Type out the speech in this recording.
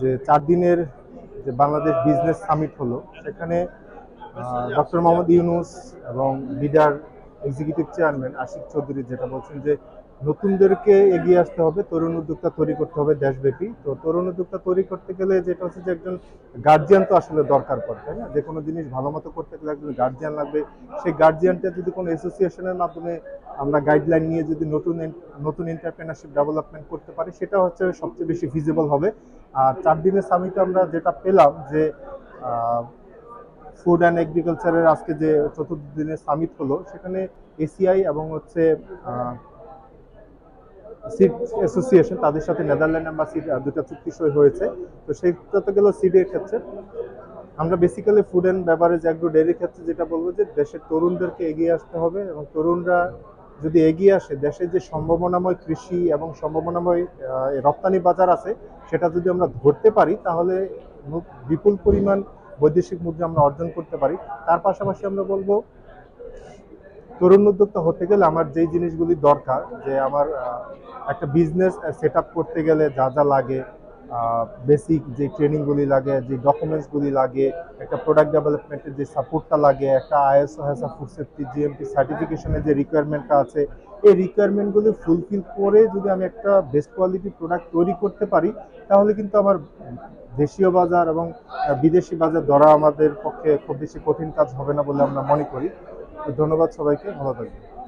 যে চার দিনের যে বাংলাদেশ বিজনেস সামিট হলো, সেখানে ডক্টর মোহাম্মদ ইউনুস এবং বিডার এক্সিকিউটিভ চেয়ারম্যান আশিক চৌধুরী যেটা বলছেন যে নতুনদেরকে এগিয়ে আসতে হবে, তরুণ উদ্যোক্তা তৈরি করতে হবে দেশব্যাপী। তো তরুণ উদ্যোক্তা তৈরি করতে গেলে যেটা হচ্ছে যে একজন গার্জিয়ান তো আসলে দরকার পড়ে, তাই না? যে কোনো জিনিস ভালো মতো করতে গেলে একজন গার্জিয়ান লাগবে। সেই গার্জিয়ানটা যদি কোনো অ্যাসোসিয়েশনের মাধ্যমে আমরা গাইডলাইন নিয়ে যদি নতুন নতুন এন্টারপ্রেনারশিপ ডেভেলপমেন্ট করতে পারি, সেটা হচ্ছে সবচেয়ে বেশি ফিজিবল হবে। আর চার দিনের সামিটে আমরা যেটা পেলাম যে ফুড অ্যান্ড এগ্রিকালচারের আজকে যে চতুর্থ দিনের সামিট হলো, সেখানে এসিআই এবং হচ্ছে সিড অ্যাসোসিয়েশন তাদের সাথে নেদারল্যান্ড এম্বাসির দুটো চুক্তি সই হয়েছে। তো সেইটাতে গেল সিডের ক্ষেত্রে। আমরা basically food and beverage agro ডেয়ারির ক্ষেত্রে যেটা বলব যে, দেশের তরুণদেরকে এগিয়ে আসতে হবে এবং তরুণরা যদি এগিয়ে আসে দেশের যে সম্ভাবনাময় কৃষি এবং সম্ভাবনাময় রপ্তানি বাজার আছে, সেটা যদি আমরা ধরতে পারি, তাহলে বিপুল পরিমাণ বৈদেশিক মুদ্রা আমরা অর্জন করতে পারি। তার পাশাপাশি আমরা বলব, তরুণ উদ্যোক্তা হতে গেলে আমার যেই জিনিসগুলি দরকার, যে আমার একটা বিজনেস সেট করতে গেলে যা যা লাগে বেসিক যে ট্রেনিংগুলি লাগে, যে ডকুমেন্টসগুলি লাগে, একটা প্রোডাক্ট ডেভেলপমেন্টের যে সাপোর্টটা লাগে, একটা আইএসও হ্যাসা ফুড সেফটি জিএমপি সার্টিফিকেশনের যে রিকোয়ারমেন্টটা আছে, এই রিকোয়ারমেন্টগুলি ফুলফিল করে যদি আমি একটা বেস্ট কোয়ালিটি প্রোডাক্ট তৈরি করতে পারি, তাহলে কিন্তু আমার দেশীয় বাজার এবং বিদেশি বাজার ধরা আমাদের পক্ষে খুব বেশি কঠিন কাজ হবে না বলে আমরা মনে করি। তো ধন্যবাদ সবাইকে, ভালো থাকবেন।